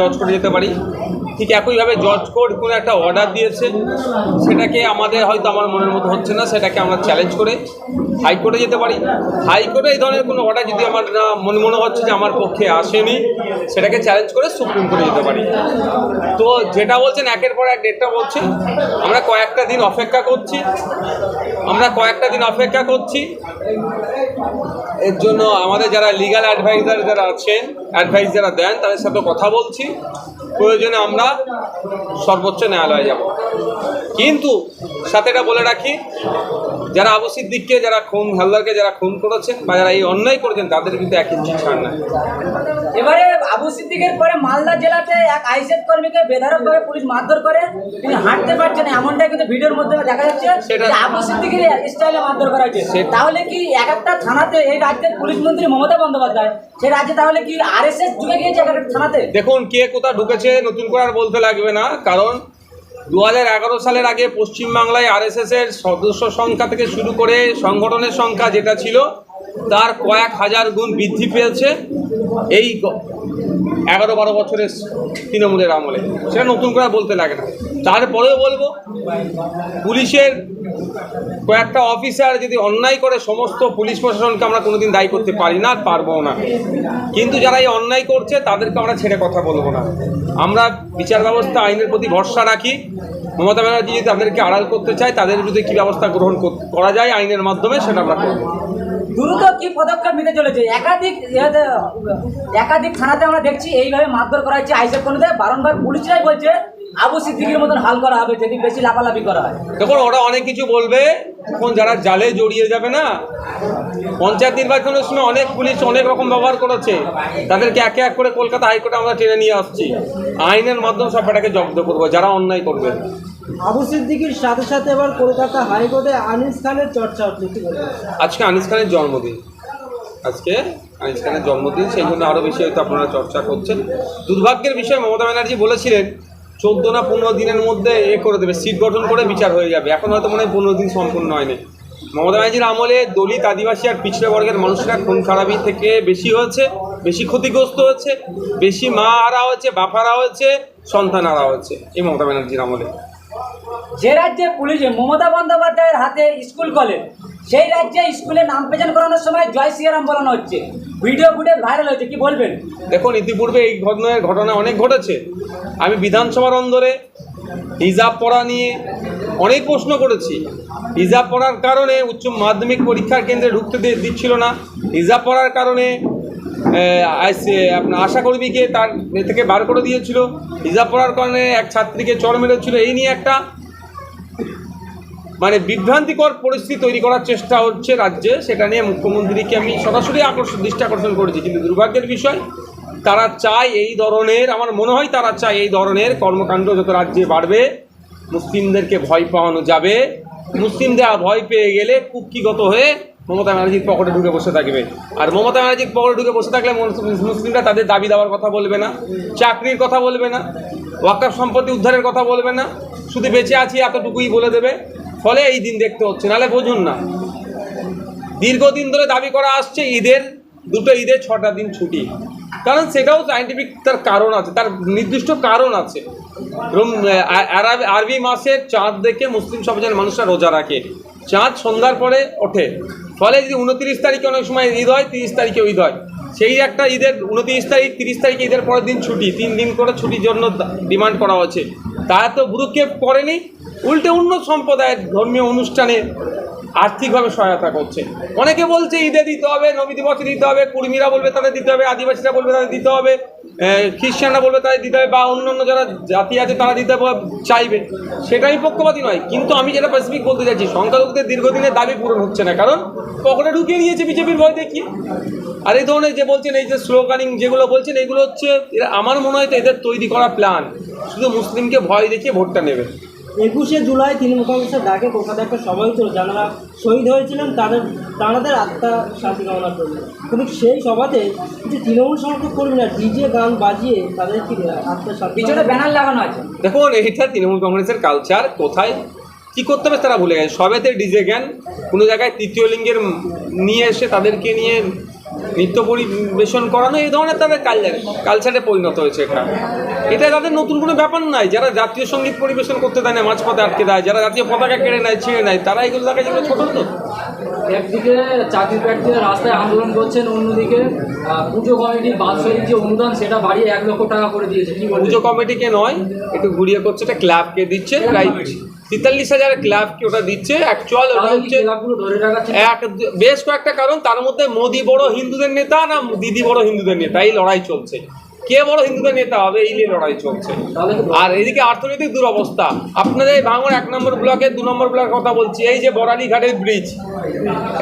জজ করে যেতে পারি। ঠিক একইভাবে জজ কোর্ট কোনো একটা অর্ডার দিয়েছে, সেটাকে আমাদের হয়তো আমার মনের মতো হচ্ছে না, সেটাকে আমরা চ্যালেঞ্জ করে হাইকোর্টে যেতে পারি। হাইকোর্টে এই ধরনের কোনো অর্ডার যদি আমার না মনে মনে হচ্ছে যে আমার পক্ষে আসেনি, সেটাকে চ্যালেঞ্জ করে সুপ্রিম কোর্টে যেতে পারি। তো যেটা বলছেন, একের পর এক ডেটটা বলছে, আমরা কয়েকটা দিন অপেক্ষা করছি, আমরা কয়েকটা দিন অপেক্ষা করছি। এর জন্য আমাদের যারা লিগ্যাল অ্যাডভাইজার যারা আছেন অ্যাডভাইস যারা দেন তাদের সাথে কথা বলছি। প্রয়োজনে আমরা সর্বোচ্চ ন্যায়ালয়ে যাব। কিন্তু সাথে এটা বলে রাখি যারা আবু সিদ্দিককে যারা খুন হালদারকে যারা খুন করেছেন বা যারা এই অন্যায় করেছেন তাদের কিন্তু এক ইঞ্চি ছাড় নাই। এবারে আবু সিদ্দিকের পরে মালদা জেলাতে এক আইসেফ কর্মীকে বেধারকভাবে পুলিশ মারধর করে। তিনি হাঁটতে পারছেন এমনটা কিন্তু ভিডিওর মধ্যে দেখা যাচ্ছে সেটা- আবু সিদ্দিকের স্টাইলে মারধর করা হয়েছে। সে- তাহলে কি এক একটা থানাতে এই রাজ্যের পুলিশ মন্ত্রী মমতা বন্দ্যোপাধ্যায় সেই রাজ্যে তাহলে কি দেখুন, কে কোথা ঢুকেছে নতুন করে আর বলতে লাগবে না, কারণ দু সালের আগে পশ্চিমবাংলায় আরএসএস এর সদস্য সংখ্যা থেকে শুরু করে সংগঠনের সংখ্যা যেটা ছিল, তার কয়েক হাজার গুণ বৃদ্ধি পেয়েছে এই এগারো বারো বছরের তৃণমূলের আমলে। সেটা নতুন করে বলতে লাগে না। তারপরেও বলব, পুলিশের কয়েকটা অফিসার যদি অন্যায় করে সমস্ত পুলিশ প্রশাসনকে আমরা কোনোদিন দায়ী করতে পারি না পারব না। কিন্তু যারা এই অন্যায় করছে, তাদেরকে আমরা ছেড়ে কথা বলব না। আমরা বিচার ব্যবস্থা আইনের প্রতি ভরসা রাখি। মমতা ব্যানার্জি যদি তাদেরকে আড়াল করতে চায়, তাদের বিরুদ্ধে কী ব্যবস্থা গ্রহণ করা যায় আইনের মাধ্যমে, সেটা আমরা করব। দ্রুত কি পদক্ষেপ নিতে চলেছে? একাধিক একাধিক থানাতে আমরা দেখছি, এইভাবে মারধর করা হচ্ছে। আইসেফ কর্মীদের বারংবার পুলিশরাই বলছে আবু সিদ্দিকের মতন হাল করা হবে যদি বেশি লাফালাফি করা হয়। দেখুন ওরা অনেক কিছু বলবে। তখন যারা জালে জড়িয়ে যাবে না পঞ্চায়েত নির্বাচনের সময় অনেক পুলিশ অনেক রকম ব্যবহার করেছে। তাদেরকে একে এক করে কলকাতা হাইকোর্টে আমরা টেনে নিয়ে আসছি। আইনের মাধ্যমে সব এটাকে জব্দ করব যারা অন্যায় করবে। আবু সিদ্দিকির সাথে সাথে এবার কলকাতা হাইকোর্টে আনিস খানের চর্চা হচ্ছে আজকে আনিস খানের জন্মদিন। আজকে আনিস খানের জন্মদিন সেই জন্য আরও বেশি হয়তো আপনারা চর্চা করছেন। দুর্ভাগ্যের বিষয় মমতা ব্যানার্জি বলেছিলেন চোদ্দ না পনেরো দিনের মধ্যে এ করে দেবে সিট গঠন করে বিচার হয়ে যাবে। এখন হয়তো মনে হয় পনেরো দিন সম্পূর্ণ হয়নি। মমতা ব্যানার্জির আমলে দলিত আদিবাসী আর পিছড়ে বর্গের মানুষরা খুন খারাপি থেকে বেশি হয়েছে, বেশি ক্ষতিগ্রস্ত হয়েছে, বেশি মা হারা হয়েছে, বাপ হারা হয়েছে, সন্তান হারা হয়েছে, এই মমতা ব্যানার্জির আমলে। যে রাজ্যে পুলিশে মমতা বন্দ্যোপাধ্যায়ের হাতে স্কুল কলেজ সেই রাজ্যে স্কুলে নাম পেছন করানোর সময় জয় শ্রীরাম বলানো হচ্ছে। ভিডিও ফুটেজ ভাইরাল হয়েছে, কি বলবেন? দেখুন, ইতিপূর্বে এই ঘটনার ঘটনা অনেক ঘটেছে। আমি বিধানসভার অন্দরে হিজাব পড়া নিয়ে অনেক প্রশ্ন করেছি। হিজাব পড়ার কারণে উচ্চ মাধ্যমিক পরীক্ষার কেন্দ্রে ঢুকতে দিচ্ছিল না। হিজাব পড়ার কারণে আপনার আশাকর্মীকে তার থেকে বার করে দিয়েছিল। হিজাব পড়ার কারণে এক ছাত্রীকে চড় মেরেছিল। এই নিয়ে একটা মানে বিভ্রান্তিকর পরিস্থিতি তৈরি করার চেষ্টা হচ্ছে রাজ্যে, সেটা নিয়ে মুখ্যমন্ত্রীকে আমি সরাসরি আকর্ষণ দৃষ্টি আকর্ষণ করেছি। কিন্তু দুর্ভাগ্যের বিষয়, তারা চায় এই ধরনের, আমার মনে হয় তারা চায় এই ধরনের কর্মকাণ্ড যত রাজ্যে বাড়বে, মুসলিমদেরকে ভয় পাওয়ানো যাবে। মুসলিমরা ভয় পেয়ে গেলে কুক্ষিগত হয়ে মমতা ব্যানার্জির পকেটে ঢুকে বসে থাকবে। আর মমতা ব্যানার্জির পকেটে ঢুকে বসে থাকলে মুসলিমরা তাদের দাবি দেওয়ার কথা বলবে না, চাকরির কথা বলবে না ওয়াকার সম্পত্তি উদ্ধারের কথা বলবে না, শুধু বেঁচে আছি এতটুকুই বলে দেবে। ফলে এই দিন দেখতে হচ্ছে, নাহলে বুঝুন না। দীর্ঘদিন ধরে দাবি করা আসছে, ঈদের, দুটো ঈদের ছটা দিন ছুটি। কারণ সেটাও সাইন্টিফিক তার কারণ আছে, তার নির্দিষ্ট কারণ আছে। আরবি মাসের চাঁদ দেখে মুসলিম সমাজের মানুষরা রোজা রাখে। চাঁদ সন্ধ্যার পরে ওঠে। ফলে যদি উনত্রিশ তারিখে অনেক সময় ঈদ হয়, তিরিশ তারিখে ঈদ হয়। সেই একটা ঈদের উনত্রিশ তারিখ, তিরিশ তারিখ, ঈদের পরের দিন ছুটি, তিন দিন করে ছুটির জন্য ডিমান্ড করা হচ্ছে। তা তো ভুরুক্ষেপ করেনি, উল্টে অন্য সম্প্রদায়ের ধর্মীয় অনুষ্ঠানে আর্থিকভাবে সহায়তা করছে। অনেকে বলছে ঈদে দিতে হবে, নবী দিবসে দিতে হবে, কুর্মীরা বলবে তাদের দিতে হবে, আদিবাসীরা বলবে তাদের দিতে হবে। খ্রিস্টানরা বলবে দিতে হবে বা অন্য অন্য যারা জাতি আছে তারা দিতে হবে- চাইবে। সেটাই পক্ষপাতী নয়। কিন্তু আমি যেটা স্পেসিফিক বলতে চাইছি, সংখ্যালঘুদের দীর্ঘদিনের দাবি পূরণ হচ্ছে না। কারণ পকেটে ঢুকিয়ে নিয়েছে বিজেপির ভয় দেখিয়ে। আর এই ধরনের যে বলছেন, এই যে স্লোগানিং যেগুলো বলছেন, এগুলো হচ্ছে আমার মনে হয় তো এদের তৈরি করা প্ল্যান শুধু মুসলিমকে ভয় দেখিয়ে ভোটটা নেবে। একুশে জুলাই তৃণমূল কংগ্রেসের ডাকে কলকাতা একটা সভা হয়েছিল যারা শহীদ হয়েছিলেন তাদের তাদের আত্মা শান্তি কামনার জন্য কিন্তু সেই সভাতে কিছু তৃণমূল সমর্থক কর্মীরা ডিজে গান বাজিয়ে তাদের কি আত্মা শান্তি পিছনে ব্যানার লাগানো আছে। দেখুন এইটা তৃণমূল কংগ্রেসের কালচার কোথায় কি করতে হবে তারা ভুলে গেছে। সবেতে ডিজে জ্ঞান কোনো জায়গায় তৃতীয় লিঙ্গের নিয়ে এসে তাদেরকে নিয়ে নৃত্য পরিবেশন করানো এই ধরনের তাদের কালচার কালচারে পরিণত হয়েছে এটা এটা তাদের নতুন কোনো ব্যাপার নাই যারা জাতীয় সংগীত পরিবেশন করতে দেয় না মাঝপথে আটকে দেয় যারা জাতীয় পতাকা কেড়ে নেয় ছিঁড়ে নেয় তারা এগুলো দেখা যেগুলো ছোটো তো একদিকে চাকরি প্রার্থীরা রাস্তায় আন্দোলন করছেন অন্যদিকে পুজো কমিটির বাৎসরিক যে অনুদান সেটা বাড়িয়ে এক লক্ষ টাকা করে দিয়েছে। পুজো কমিটিকে নয় একটু ঘুরিয়ে করছে এটা ক্লাবকে দিচ্ছে প্রায় তেতাল্লিশ হাজার ক্লাবকে ওটা দিচ্ছে? অ্যাকচুয়াল ওটা হচ্ছে এক বেশ কয়েকটা কারণ। তার মধ্যে মোদি বড় হিন্দুদের নেতা না দিদি বড় হিন্দুদের নেতা? এই লড়াই চলছে। কে বড় হিন্দুদের নেতা হবে? এই নিয়ে লড়াই চলছে। আর এদিকে অর্থনৈতিক দুরবস্থা। আপনাদের এই ভাঙড় এক নম্বর ব্লকে দু নম্বর ব্লকের কথা বলছি। এই যে বরালি ঘাটের ব্রিজ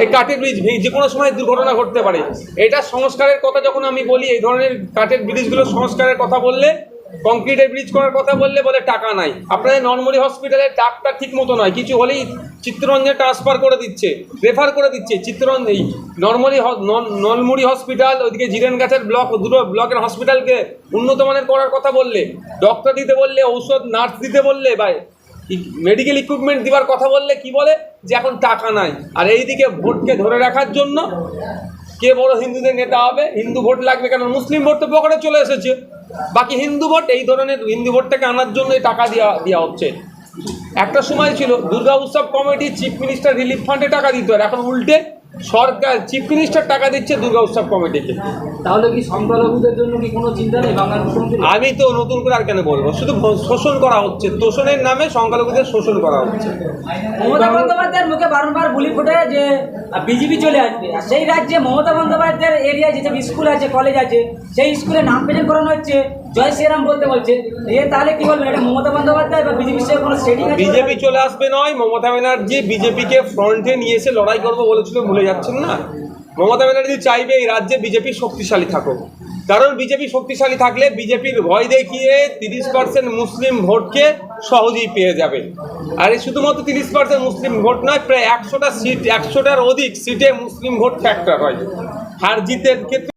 এই কাঠের ব্রিজ যে কোনো সময় দুর্ঘটনা ঘটতে পারে। এটা সংস্কারের কথা যখন আমি বলি এই ধরনের কাঠের ব্রিজগুলো সংস্কারের কথা বললে কংক্রিটের ব্রিজ করার কথা বললে বলে টাকা নাই। আপনাদের নর্মালি হসপিটালে টাকটা ঠিক মতো নয়, কিছু হলেই চিত্তরঞ্জনে ট্রান্সফার করে দিচ্ছে রেফার করে দিচ্ছে, চিত্তরঞ্জন এই নর্মালি নলমুড়ি হসপিটাল ওইদিকে জিরেনগাছের ব্লক দুটো ব্লকের হসপিটালকে উন্নত মানের করার কথা বললে ডক্টর দিতে বললে, ঔষধ নার্স দিতে বললে, বা মেডিকেল ইকুইপমেন্ট দেওয়ার কথা বললে কি বলে? যে এখন টাকা নাই। আর এইদিকে ভোটকে ধরে রাখার জন্য কে বড় হিন্দুদের নেতা হবে? হিন্দু ভোট লাগবে কেন? মুসলিম ভোট তো পকেটে চলে এসেছে। বাকি হিন্দু ভোট, এই ধরনের হিন্দু ভোটটাকে আনার জন্য টাকা দেওয়া দেওয়া হচ্ছে। একটা সময় ছিল, দুর্গা উৎসব কমিটি চিফ মিনিস্টার রিলিফ ফান্ডে টাকা দিত এখন উল্টে সরকার, চিফ মিনিস্টার টাকা দিচ্ছে দুর্গা উৎসব কমিটিকে। তাহলে কি সংখ্যালঘুদের জন্য কি কোনো চিন্তা নেই বাংলার মুখ্যমন্ত্রী আমি তো নতুন করে আর কেন বলব? শুধু শোষণ করা হচ্ছে। তোষণের নামে সংখ্যালঘুদের শোষণ করা হচ্ছে। মমতা বন্দ্যোপাধ্যায়ের মুখে বারংবার বুলি ফুটে যে বিজেপি চলে আসবে। আর সেই রাজ্যে মমতা বন্দ্যোপাধ্যায়ের এরিয়ায় যেসব স্কুল আছে কলেজ আছে সেই স্কুলে নাম প্রেজেন্ট করানো হচ্ছে। জয় শ্রীরাম বলতে বলছে। এ তাহলে কি বলবেন? এটা মমতা বন্দ্যোপাধ্যায় বা বিজেপির কোনো সেটিং বিজেপি চলে আসবে নয় মমতা ব্যানার্জি বিজেপিকে ফ্রন্টে নিয়ে এসে লড়াই করব বলেছিল ভুলে যাচ্ছেন না? মমতা ব্যানার্জি চাইবে এই রাজ্যে বিজেপি শক্তিশালী থাকুক। কারণ বিজেপি শক্তিশালী থাকলে বিজেপির ভয় দেখিয়ে তিরিশ পার্সেন্ট মুসলিম ভোটকে সহজেই পেয়ে যাবে। আর এই শুধুমাত্র তিরিশ পার্সেন্ট মুসলিম ভোট নয়, প্রায় একশোটা সিট, একশোটার অধিক সিটে মুসলিম ভোট ফ্যাক্টর হয়। হার জিতের ক্ষেত্রে